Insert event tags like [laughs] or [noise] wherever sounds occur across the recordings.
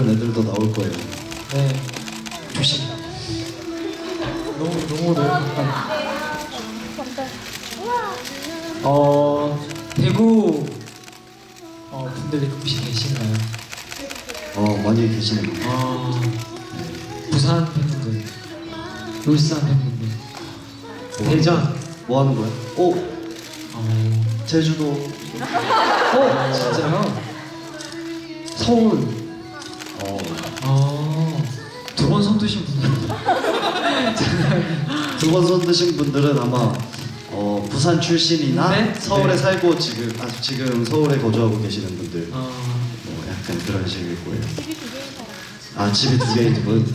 다른 애들도 나올 거예요. 네. 조심. 너무 너무 너무. 어 대구 어 분들이 혹시 계신가요? 어 많이 계시네요. 어 부산 팬분들, 울산 팬분들, 대전. 뭐 하는 거야? 오 어, 제주도. 어 진짜요? 서울. 어 어두 번 손 드신 분들. 두 번 손 드신 [laughs] 분들은 아마 어, 부산 출신이나 네? 서울에 네. 살고 지금 아, 지금 서울에 거주하고 계시는 분들 어. 뭐 약간 그런 식일 거예요. 아 집이 두 개인 분.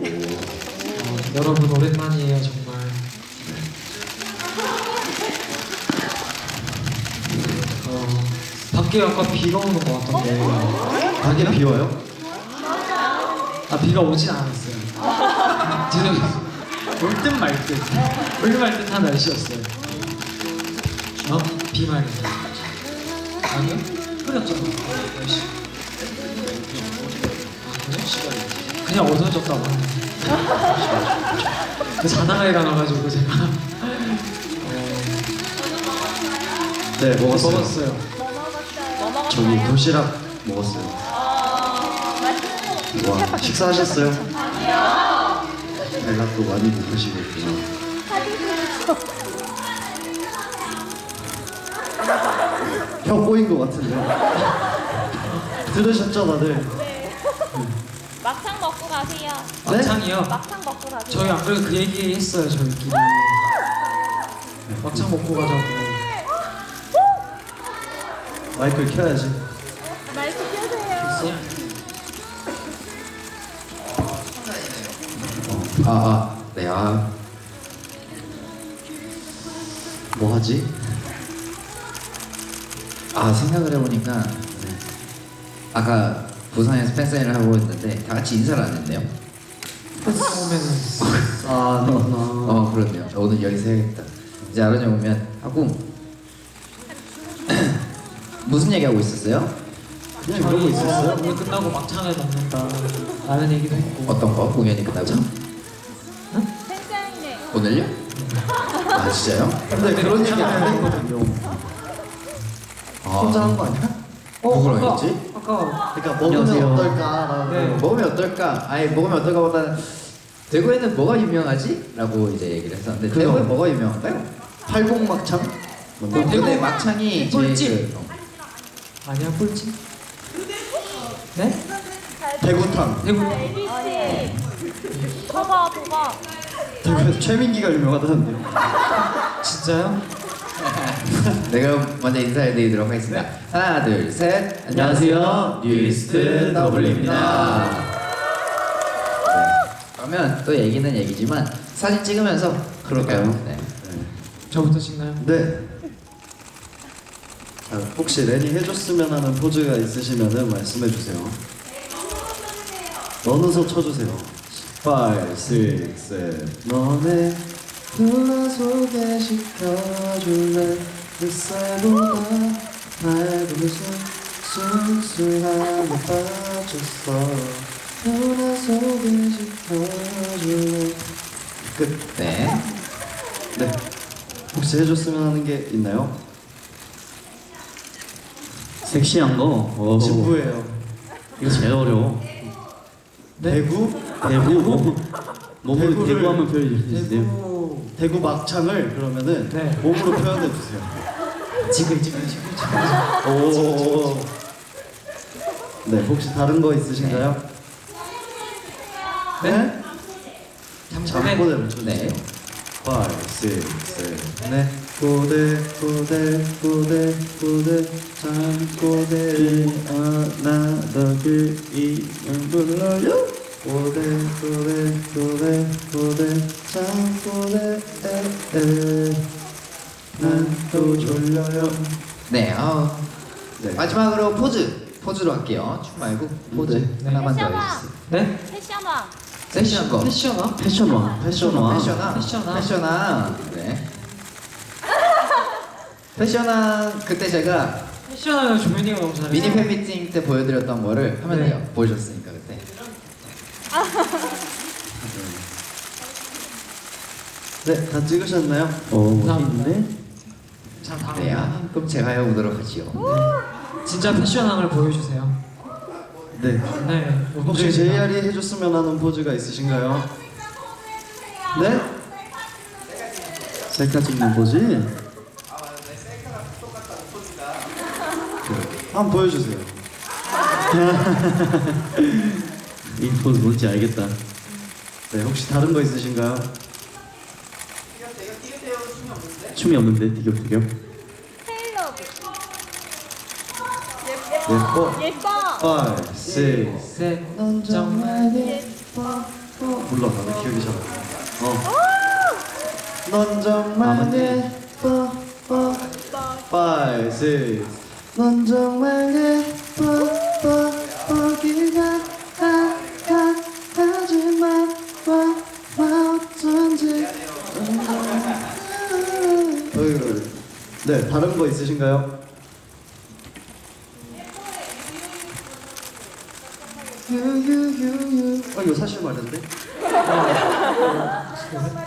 오. 어, 여러분 오랜만이에요 정말. 어, 밖에 아까 비가 오는 것 같던데. 밖에 비와요? 아 비가 오진 않았어요. 지금 올듯 말듯, 올듯 말듯한 날씨였어요. 어? 비 말이죠. 아니요? 흐렸잖아. 날씨. 아 그래? 그냥 어두워졌다고. 그 자다가 일어나가지고 제가 어, 네 먹었어요. 먹었어요. 저기 도시락 먹었어요. 와 식사하셨어요? 배가 또 많이 고프시고 있구나. 혀 꼬인 것 같은데. 들으셨죠 다들? 막창 먹고 가세요. 막창이요. 막창 먹고 가세요. 저희 안 그래도 그 얘기 했어요 저희끼리. 막창 먹고 가자고. 마이크를 켜야지. 아, 아, 네, 아, 뭐 하지? 아 생각을 해보니까 네. 아까 부산에서 팬사인을 하고 있는데 다 같이 인사를 안 했네요. 오면은 아, 너, 너. 어, 그렇네요. 오늘 여기서 해야겠다. 이제 아론이 오면 하고 [clears throat] 무슨 얘기 하고 있었어요? 그냥 이러고 있었어요? 오늘 끝나고 막창을 먹는다 라는 얘기도 했고 어떤 거? 공연이 끝나고? 오늘요? 아 진짜요? 근데 그런 얘기 안 했거든요. 아, 혼자 한 거 아니야? 누구랑 아까, 했지? 아까 그러니까 먹으면 안녕하세요. 어떨까라고. 네. 먹으면 어떨까? 아니 먹으면 어떨까보다는 대구에는 뭐가 유명하지? 라고 이제 얘기를 했었는데 그죠. 대구에 뭐가 유명한가요? 팔공막창? 맞나? 대구의 막창이 제일 꿀집. 그- 어. 아니야 꿀집? 네? 대구탕. 대구. 도봐 도봐. 대구에서 최민기가 유명하다는데요. 진짜요? [laughs] 네 그럼 먼저 인사해드리도록 하겠습니다 하나 둘 셋 안녕하세요 뉴이스트 더블입니다 네. 그러면 또 얘기는 얘기지만 사진 찍으면서 그럴까요? 네. 저부터 찍나요? 네. 자, 혹시 레니 해줬으면 하는 포즈가 있으시면은 말씀해 주세요. 넣어서 쳐주세요. 5, 6, 7 너네 누나 소개시켜줄래 햇살보다 밝으면서 쑥쑥하게 빠졌어 누나 소개시켜줄래 끝. 네. 네. 혹시 해줬으면 하는 게 있나요? 섹시한 거. 오. 진부예요. 이거 제일 어려워. 대구? 대구 몸 몸으로 대구 하면 표현해 주세요. 대구 대구 막창을 그러면은 네. 몸으로 표현해 주세요. 지글 지글 지글 지글 오. 네, 혹시 다른 거 있으신가요? 네? 잠꼬대를 쳐주세요. 네. 5, 6, 7, 네. 꼬대, 꼬대, 꼬대, 꼬대, 잠꼬대를 하나 더그 이름 불러요. 꼬대, 꼬대, 꼬대, 잠꼬대, 에, 난또 졸려요. 네. 어. 네. 마지막으로 포즈 포즈로 할게요 춤 말고 포즈 네. 하나만 더. 해주세요 네? 패션왕. 세션 거 패션아? 패션왕, 패션왕. 패션아 패션아. 패션아 네 [laughs] 패션아 그때 제가 패션하면 조민이가 너무 잘해 미니 팬미팅 때 보여드렸던 거를 돼요 보여줬으니까 그때 네, 다 찍으셨나요? 어, 감사합니다. 멋있는데? 자 다음 네, 그럼 제가 해보도록 하지요. 진짜 패션함을 보여주세요. 네. 네. 혹시 JR이 해줬으면 하는 포즈가 있으신가요? 네? 셀카 찍는 포즈? 한번 보여주세요. [laughs] 이 포즈 뭔지 알겠다. 네, 혹시 다른 거 있으신가요? 춤이 없는데? 테일러브. 예뻐. 예뻐. 5, 6, 셋. 정말 예뻐. 몰라, 나도 기억이 잘 안 나. 어. 넌 정말 아, 맞네. 예뻐. 어. 5, 6. 넌 정말 예뻐. 뻐, 네, 다른 거 있으신가요? 유유유유. 어 이거 사실 말인데?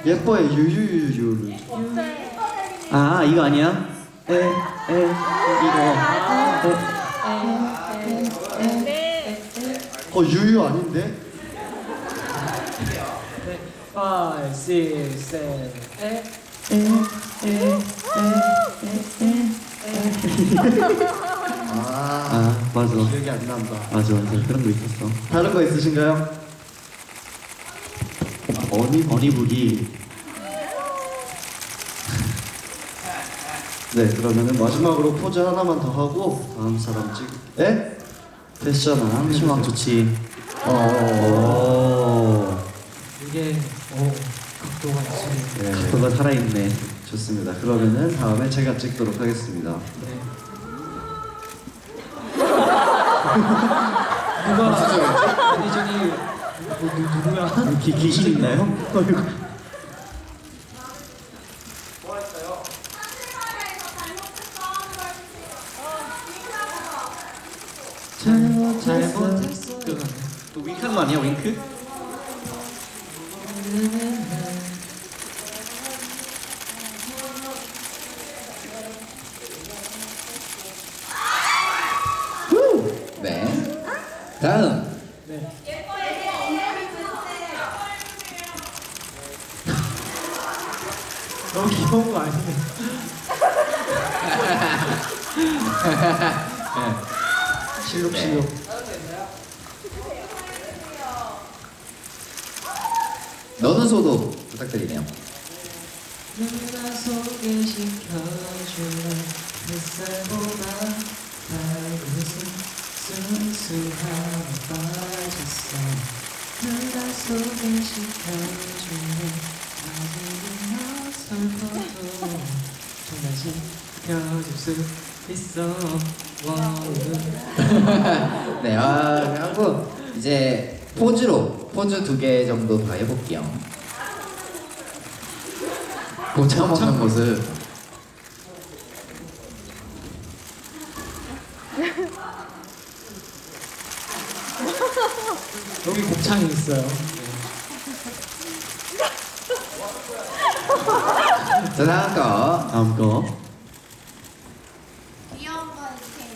예뻐의 유유유유를. 네. 아, 이거 아니야? 에, 에, 이거. 네. 어 유유 아닌데? 네. 5, 6, 7, 8. 아, 아, 맞아. 기억이 안 난다. 맞아, 맞아. 그런 거 있었어. 다른 거 있으신가요? 어니, 어니북이. 네, 그러면은 마지막으로 포즈 하나만 더 하고 다음 사람 찍. 에? 패션함. 춤악 좋지. 어. 이게 오 각도가 있습니다. 네, 각도가 살아있네. 좋습니다. 그러면은 다음에 제가 찍도록 하겠습니다. 네. [laughs] 누가 아니 저기 뭐, 누, 누구야? 기, 귀신 있나요? 어이구. 잘못했어. 그거네. 또 윙크한 거 아니야, 윙크? 네. 다음. 네. 너무 귀여운 거 아니에요? 실룩실룩. 너는 소도 부탁드리네요. 누가 소개시켜주는 햇살보다 밝으신 순수함에 빠졌어 누가 소개시켜주는 아직은 어설퍼도 정말 지켜줄 수 있어 와우 네, 아, 하고 이제 포즈로 포즈 두 개 정도 더 해볼게요. 고창 먹는 모습. 여기 곱창이 있어요 자, 다음 거. 다음 거.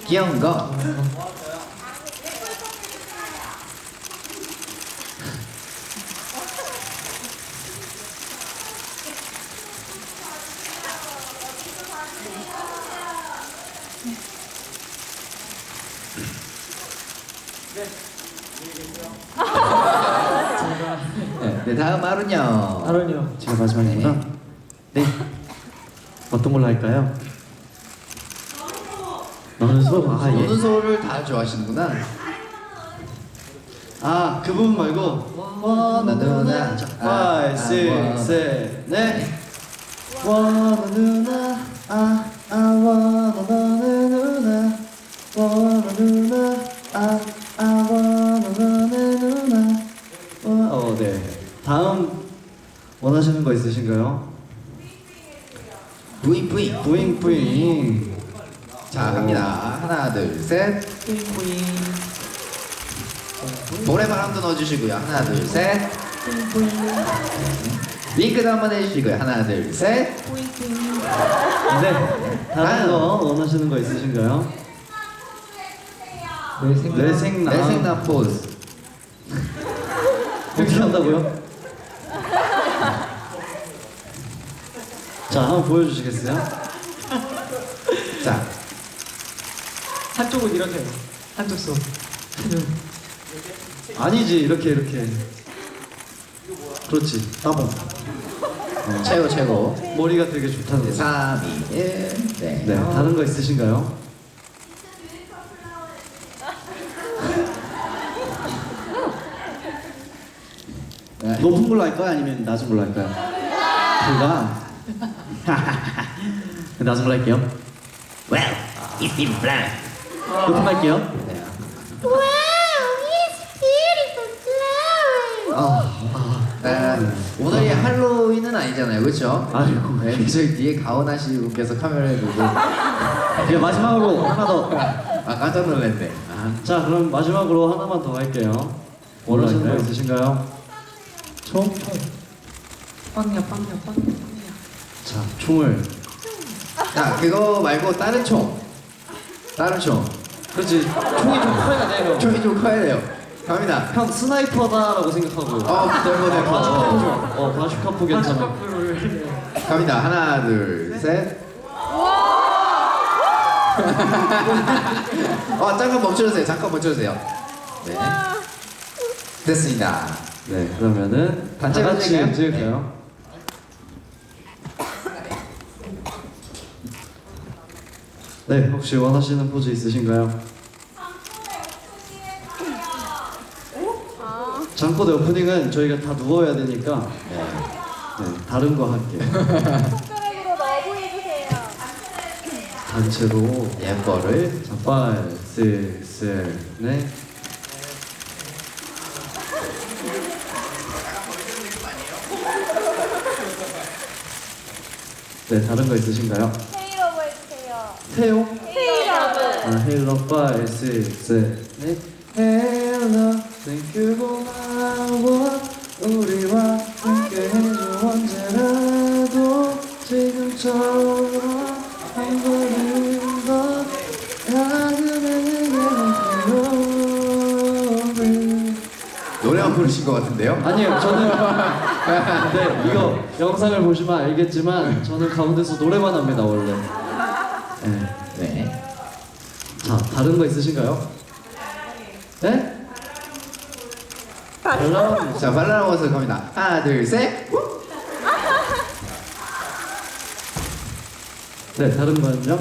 귀여운 거. 네, 네, 다음 하루요. 아론이요 제가 마지막이구나. 네. 어떤 걸로 할까요? 너는 소? 아, 예. 노는 소를 다 좋아하시는구나. 아, 그 부분 말고 원하 누나. 아, 5, 6, 아, 7, 넷. 원하 누나, 아, 아, 원 있으신가요? 부잉 부잉. 뿌잉 뿌잉. 자 갑니다. 하나 둘 셋. 뿌잉뿌잉 모래바람도 넣어주시고요. 하나, 둘, 셋. 윙크도 한번 해주시고요. 하나, 둘, 셋. 네. 다른 거 원하시는 거 있으신가요? 내 생각. 뇌생남. 내생남 포즈. 어떻게 한다고요? 자, 한번 보여주시겠어요? 자, 한쪽은 이렇게. 한쪽 손. 아니지, 이렇게, 이렇게. 그렇지, 따봉. 최고, 최고. 머리가 되게 좋다는 거죠. 3, 2, 1. 네. 네, 다른 거 있으신가요? 네. 높은 걸로 할까요? 아니면 낮은 걸로 할까요? 둘 다 낮은 걸로 할게요. Well, it's been black. 높은 거 할게요. 네. Wow, it's beautiful flower. 아, 네. 오늘이 할로윈은 아니잖아요, 그렇죠? 아이고. 네, 저희 뒤에 가온 하시 분께서 카메라에 두고 예, 마지막으로 하나 더. 아 깜짝 놀랐네. 아, 자, 그럼 마지막으로 하나만 더 할게요. 원하시는 거 할까요? 있으신가요? 총? 빵이야, 빵이야, 빵이야. 자, 총을. 자, 그거 말고 다른 총. 다른 총. 그렇지. 총이 좀 커야 돼요. 총이 좀 커야 돼요. 갑니다. 형 스나이퍼다라고 생각하고. 어, 넓어. 바주카포. 어, 바주카포 괜찮아. 갑니다. 하나, 둘, 셋. [laughs] 어, 잠깐 멈춰주세요. 잠깐 멈춰주세요. 네. 됐습니다. 네, 그러면은 단체 다 같이? 찍을까요? 네, 혹시 원하시는 포즈 있으신가요? 장꼬대 오프닝은 저희가 다 누워야 되니까 네, 다른 거 할게요. 손가락으로 너무 해주세요. 단체로 예뻐를. 자, 5, 6, 7, 네. 네, 다른 거 있으신가요? 해주세요. 태용? 헤이러브. 아, 헬로 5, 6, 7, 네. 헬로, thank you 고마워 우리와 함께 해줘 언제라도 지금처럼 한 걸음 더 필요해 노래만 부르신 것 같은데요? 아니요, 저는 [laughs] 네 이거 영상을 보시면 알겠지만 저는 가운데서 노래만 합니다 원래. 네. 네. 자 다른 거 있으신가요? 네? 발라드. 자, 발라라워서 갑니다. 하나, 둘, 셋. 네 다른 거는요?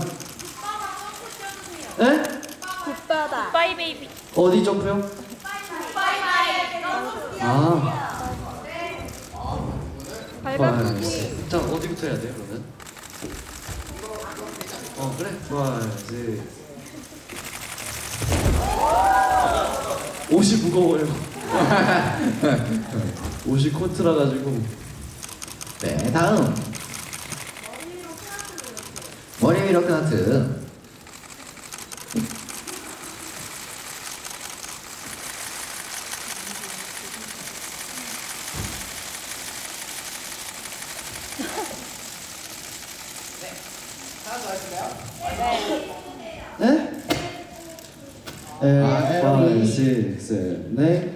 네? 굿바다. 바이 베이비. 어디 점프요? 아, 발바꿈이. 자 어디부터 해야 돼요면? 어 그래. 좋아, 이제 옷이 무거워요. [laughs] 옷이 코트라 가지고. 네, 다음. 머리 위로 크나트. 네? L, 5, 6, 7, 네.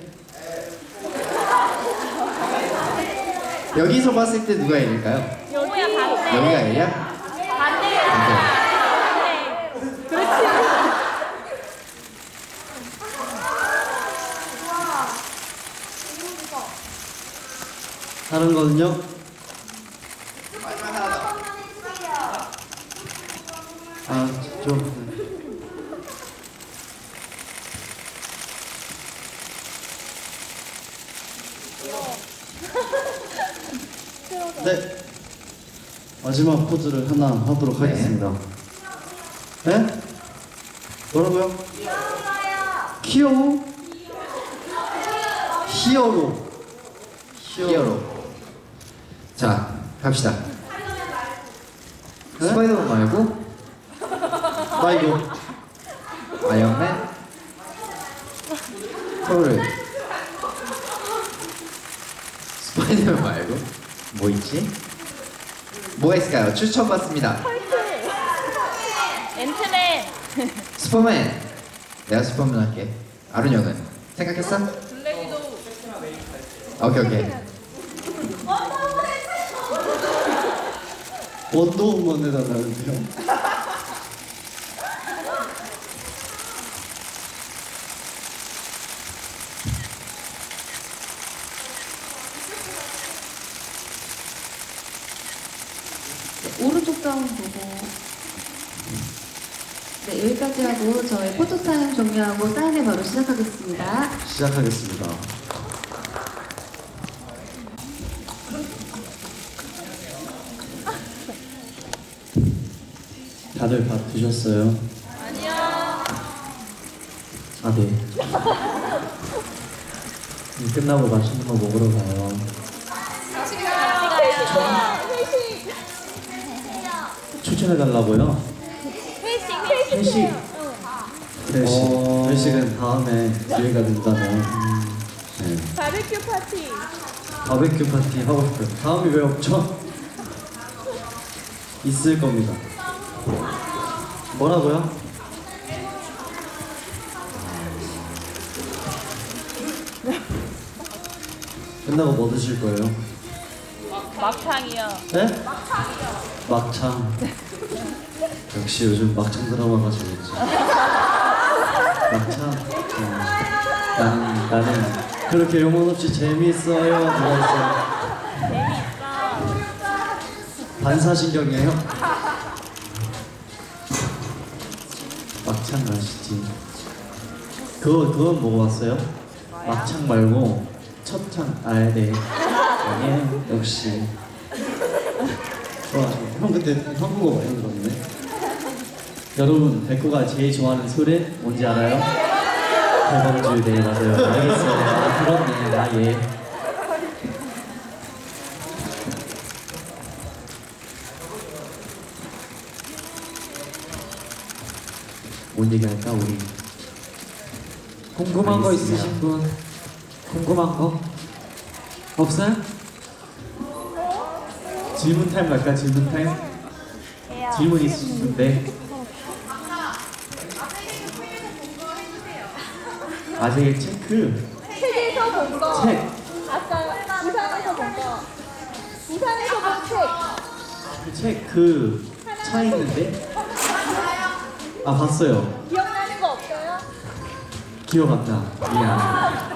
여기서 봤을 때 누가 이길까요? 여기야 반대. 여기가 L이야? 반대야. 반대. 그렇지. 다른 거는요? 아, 좀. 네. 마지막 포즈를 하나 하도록 네. 하겠습니다. 네? 뭐라고요? 귀여워. 히어로. 히어로. 자, 갑시다. 네? 스파이더맨 말고 나 이거 아이언맨. 헐. 스파이더맨 말고 뭐 있지? 뭐가 있을까요? 추천받습니다. 앤트맨. 슈퍼맨. 내가 슈퍼맨 할게. 아론 형은 생각했어? 오케이 오케이. 원더우먼 해달라는데요. 오른쪽 다운 보고 네 여기까지 하고 저희 포토타임 종료하고 사인회 바로 시작하겠습니다. 시작하겠습니다. 다들 밥 드셨어요? 아니요. 아 네. [laughs] 음, 끝나고 맛있는 거 먹으러 가요. 다음에 기회가 된다면. 네. 바베큐 파티. 바베큐 파티 하고 싶어요. 다음이 왜 없죠? 있을 겁니다. 뭐라고요? 끝나고 뭐 드실 거예요? 막창이요. 네? 막창. 역시 요즘 막창 드라마가 재밌지. [laughs] 어. 나는 나는 그렇게 영혼 없이 재미있어요. 누가 있어요? 반사신경이에요? 막창 맛있지. 그거 그건 먹어봤어요? 막창 말고 첫창 아 네. 예 역시. 좋아. 형 근데 한국어 많이 들었네. 여러분 백호가 제일 좋아하는 술은 뭔지 알아요? 대범주 네 맞아요. 알겠어요. 아, 들었네. 아 예. 뭔 얘기 할까 우리? 궁금한 거 알겠습니다. 있으신 분? 궁금한 거? 없어요? 질문 타임 갈까? 질문 타임? 질문 있으신데 아직 체크 책에서 본 거. 책 아까 부산에서 본 거. 부산에서 본 책. 책그 차 있는데 아 봤어요 기억나는 거 없어요? 기억 안 나. 미안.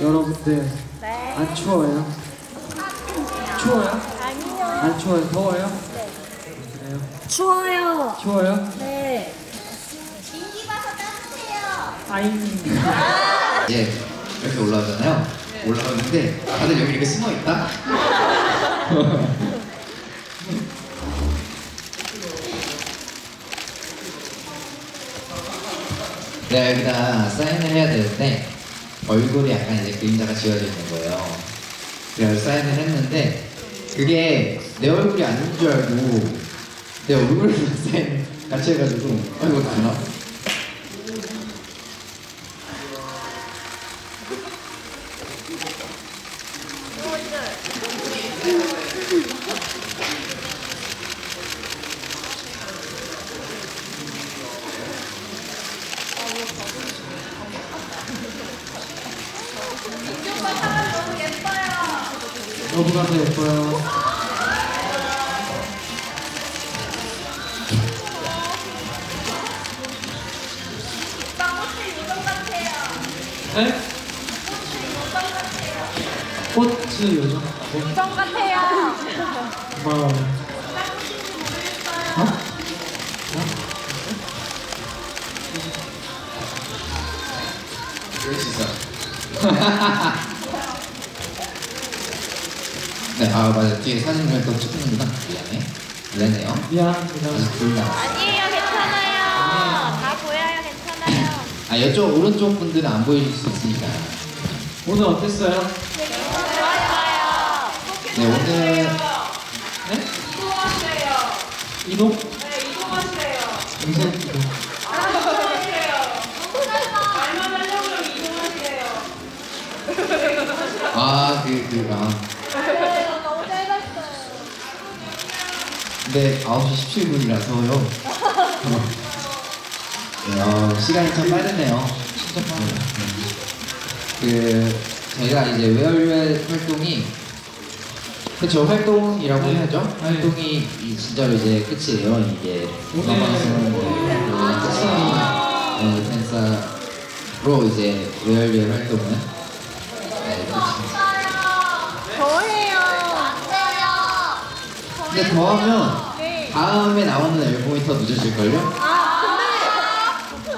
여러분들 네. 안 추워요? 추워요? 아니요. 안 추워요? 더워요? 그래요? 추워요. 추워요? 네. 아잉 이제 이렇게 올라오잖아요. 올라오는데 다들 여기 이렇게 숨어 있다. 내가 [laughs] 여기다 사인을 해야 되는데 얼굴이 약간 이제 그림자가 지어져 있는 거예요. 그래서 사인을 했는데 그게 내 얼굴이 아닌 줄 알고 내 얼굴로 [laughs] 사인 같이 해가지고 아이고 어떡 더 예뻐요 아니에요, 괜찮아요. 다 보여요, 괜찮아요. 아 이쪽 오른쪽 분들은 안 보일 수 있으니까. 오늘 어땠어요? 네 오늘 네? 이동? 네 이동하시래요 무슨 이동? 근데 9시 17분이라서요. 네, 어, 시간이 참 빠르네요. 진짜 빠르네. 그 저희가 이제 웨얼웨 활동이 그쵸 활동이라고 해야죠. 활동이 이- 진짜로 이제 끝이에요. 이게 음악방송 끝이 팬사로 이제 웨얼웨 활동은 네. 근데 더하면 네. 다음에 나오는 앨범이 더 늦어질걸요? 아, 근데.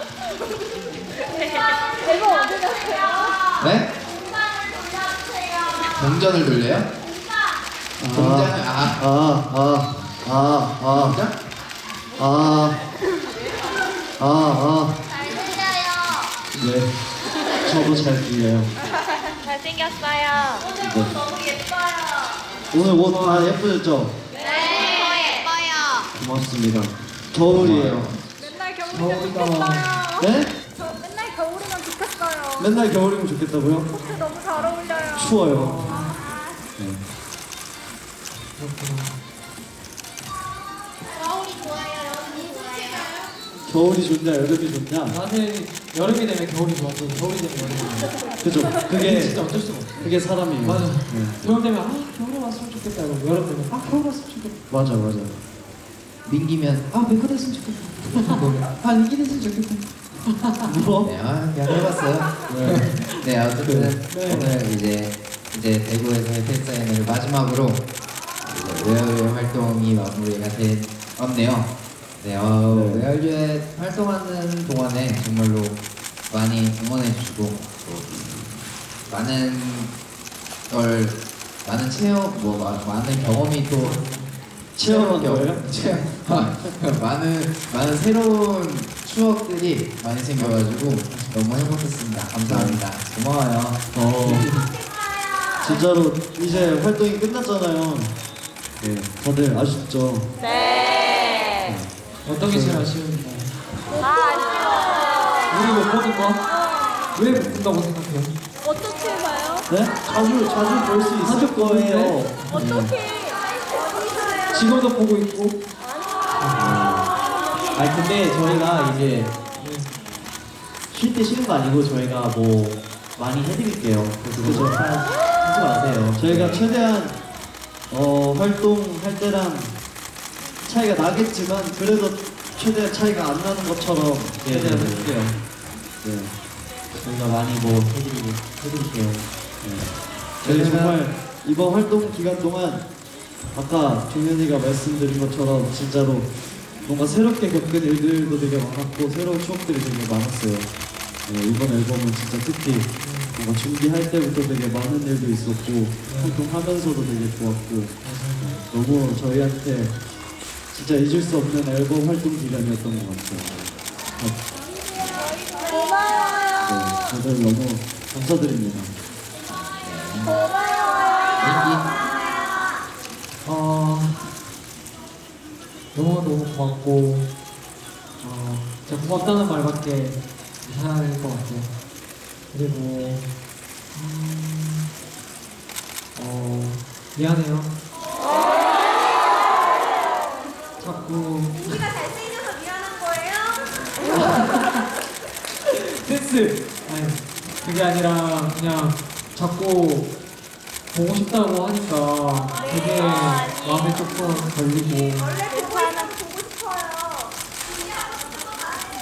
앨범 언제 났어요? 네? 동전을 돌려요? 동전을 아 아아아아아 동전? 아, 아, 아, 잘 들려요. 네. 저도 잘 들려요. 잘생겼어요. 네. 너무 예뻐요. 오늘 옷다 예쁘셨죠? 네. 더 예뻐요. 고맙습니다. 겨울이에요. 맨날 겨울이면. 좋겠어요. 네? 저 맨날 겨울이면 좋겠어요. 맨날 겨울이면 좋겠다고요? 코트 너무 잘 어울려요. 추워요. 네. 겨울이 좋아요. 여름이 좋아요. 겨울이 좋냐, 여름이 좋냐? 나는 여름이 되면 겨울이 좋았고 겨울이 되면 여름이 좋아 그죠? [laughs] 그게 그게 진짜 어쩔 수가 없어 그게 사람이에요. 맞아 네. 겨울 되면 아 겨울에 왔으면 좋겠다 여름 되면 아 겨울 왔으면 좋겠다 맞아, 맞아. 민기면 아 메카 됐으면 좋겠다 아 인기 됐으면 좋겠다 뭐? 네, 아, 그냥 해봤어요. 네. 네, 어쨌든 네. 오늘 이제 이제 대구에서의 팬사인회를 마지막으로 이제 웨어웨어 활동이 마무리가 되었네요. 네, 어, 네. 웨어웨어 활동하는 동안에 정말로 많이 응원해주시고 또 많은 걸 많은 체험, 뭐 마- 많은 경험이 또 체험한 새로운 거예요? 체험, 많은 많은 새로운 추억들이 많이 생겨가지고 너무 행복했습니다. 감사합니다. 고마워요. 어, 진짜로 이제 활동이 끝났잖아요. 네, 다들 아쉽죠? 네. 어떤 게 제일 아쉬운가요? 아, 우리 못 보는 거? 왜 못 본다고 생각해요? 아쉬워. 어떻게 봐요? 네? 자주, 자주 볼 수 있을 거예요. 어떻게? 지금도 보고 있고 아니 근데 저희가 이제 쉴 때 쉬는 거 아니고 저희가 뭐 많이 해드릴게요. 그래서 그죠? 하지 마세요. 저희가 최대한 어, 활동할 때랑 차이가 나겠지만 그래도 최대한 차이가 안 나는 것처럼 네, 최대한 네, 해줄게요. 네. 저희가 많이 뭐 해드리고 해드릴게요. 네. 저희 정말 이번 활동 기간 동안 아까 종현이가 말씀드린 것처럼 진짜로 뭔가 새롭게 겪은 일들도 되게 많았고 새로운 추억들이 되게 많았어요. 네, 이번 앨범은 진짜 특히 뭔가 준비할 때부터 되게 많은 일도 있었고 활동하면서도 되게 좋았고 너무 저희한테 진짜 잊을 수 없는 앨범 활동 기간이었던 것 같아요. 네, 고마워요. 다들 너무 감사드립니다. 고마워요. 어, 너무너무 고맙고 어, 진짜 고맙다는 말밖에 이상할 것 같아요 그리고 음, 어, 미안해요 자꾸 우리가 잘생겨서 미안한 거예요? 센스! 아니 그게 아니라 그냥 자꾸 보고 싶다고 하니까 되게 마음에 조금 걸리고 원래 보고 하나 보고 싶어요.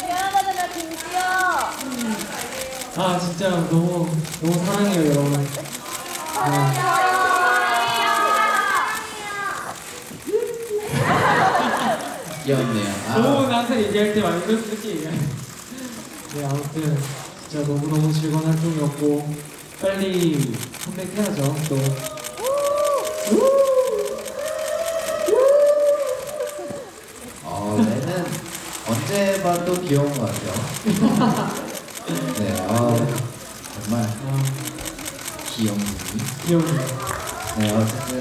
미안하다잖아, 김지영. 아 진짜 너무 너무 사랑해요 여러분 네. 귀엽네요. 아, 너무 나한테 얘기할 때 많이 그렇게 얘기하네 네 아무튼 진짜 너무너무 즐거운 활동이었고 빨리 컴백해야죠 또 어, 얘는 언제 봐도 귀여운 것 같아요. 정말 아, 귀여운 분이. 귀여운. 네, 어쨌든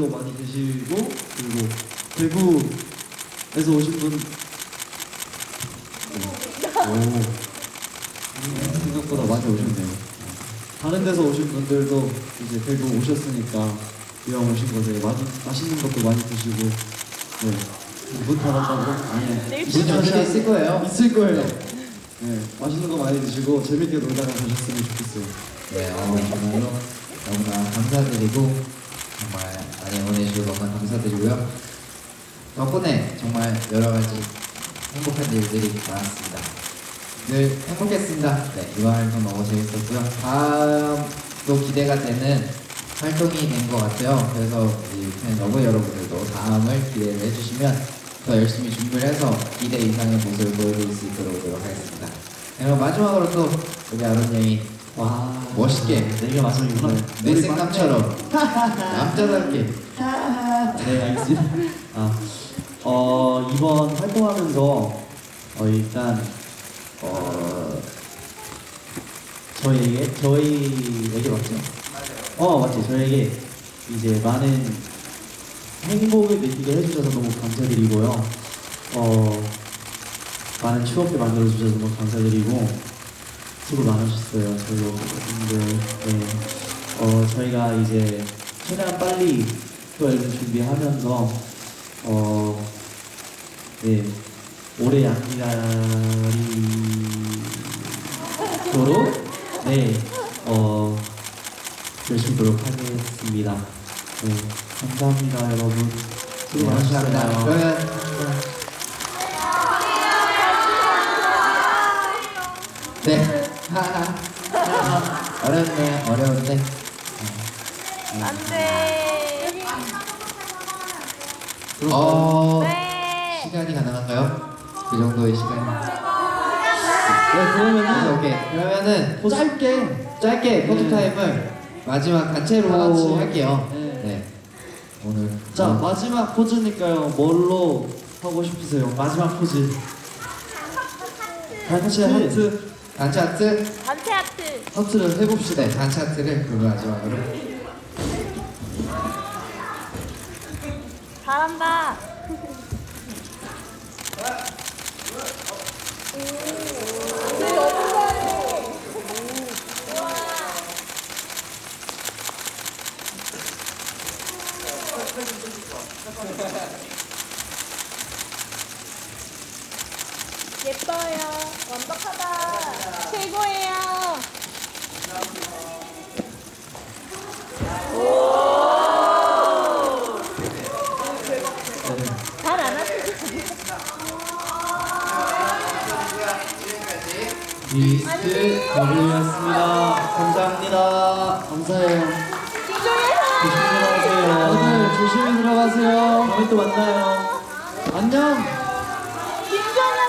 분들도 많이 계시고 그리고 대구에서 오신 분 오, 생각보다 많이 오셨네요. 다른 데서 오신 분들도 이제 대구 오셨으니까 이왕 오신 거 되게 많이 맛있는 것도 많이 드시고 네. 문 닫았다고? 아니요. 문 연결돼 있을 거예요. 있을 거예요. 네, 맛있는 거 많이 드시고 재밌게 놀다가 가셨으면 좋겠어요. 네, 어, 정말로 너무나 감사드리고 정말 많이 응원해주셔서 너무나 감사드리고요. 덕분에 정말 여러 가지 행복한 일들이 많았습니다. 늘 행복했습니다. 네, 이번 활동 너무 재밌었고요. 다음도 기대가 되는 활동이 된 것 같아요. 그래서 팬 러브 여러분들도 다음을 기대를 해주시면 더 열심히 준비를 해서 기대 이상의 모습을 보여드릴 수 있도록 노력하겠습니다. 네, 그럼 마지막으로 또 우리 아론 형이 와 멋있게. 내가 마지막이구나. 내 생각처럼 남자답게 네 알겠습니다. 아, 어 이번 활동하면서 어 일단 어 저희에게 저희에게 맞죠? 어 맞지 저희에게 이제 많은 행복을 느끼게 해주셔서 너무 감사드리고요. 어 많은 추억을 만들어 주셔서 너무 감사드리고 수고 많으셨어요 저희 여러분들. 네. 어 저희가 이제 최대한 빨리 또 앨범 준비하면서 어 네. 오래 안 기다리도록 네. 어 열심히 노력하겠습니다. 네. 감사합니다 여러분. 수고 네. 많으셨어요. 그러면 네 하하 어렵네 어려운데 안돼. 어 네. 시간이 가능한가요? 그 정도의 시간이 네, 그러면은 오케이 그러면은 짧게 짧게 포토 타임을 마지막 단체로 다 같이. 할게요 네. 네 오늘 자 어, 마지막 포즈니까요. 뭘로 하고 싶으세요? 마지막 포즈. 단체 하트 단체 하트 단체 하트. 하트를 해봅시다. 네 단체 하트를 그 마지막으로 잘한다. 예뻐요. 완벽하다. 최고예요. 잘안 하시죠? 미스트 더블유였습니다. 감사합니다. 감사해요. 조심히 들어가세요. 오늘 조심히 들어가세요. 다음에 또 만나요. 안녕.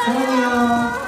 사랑해요.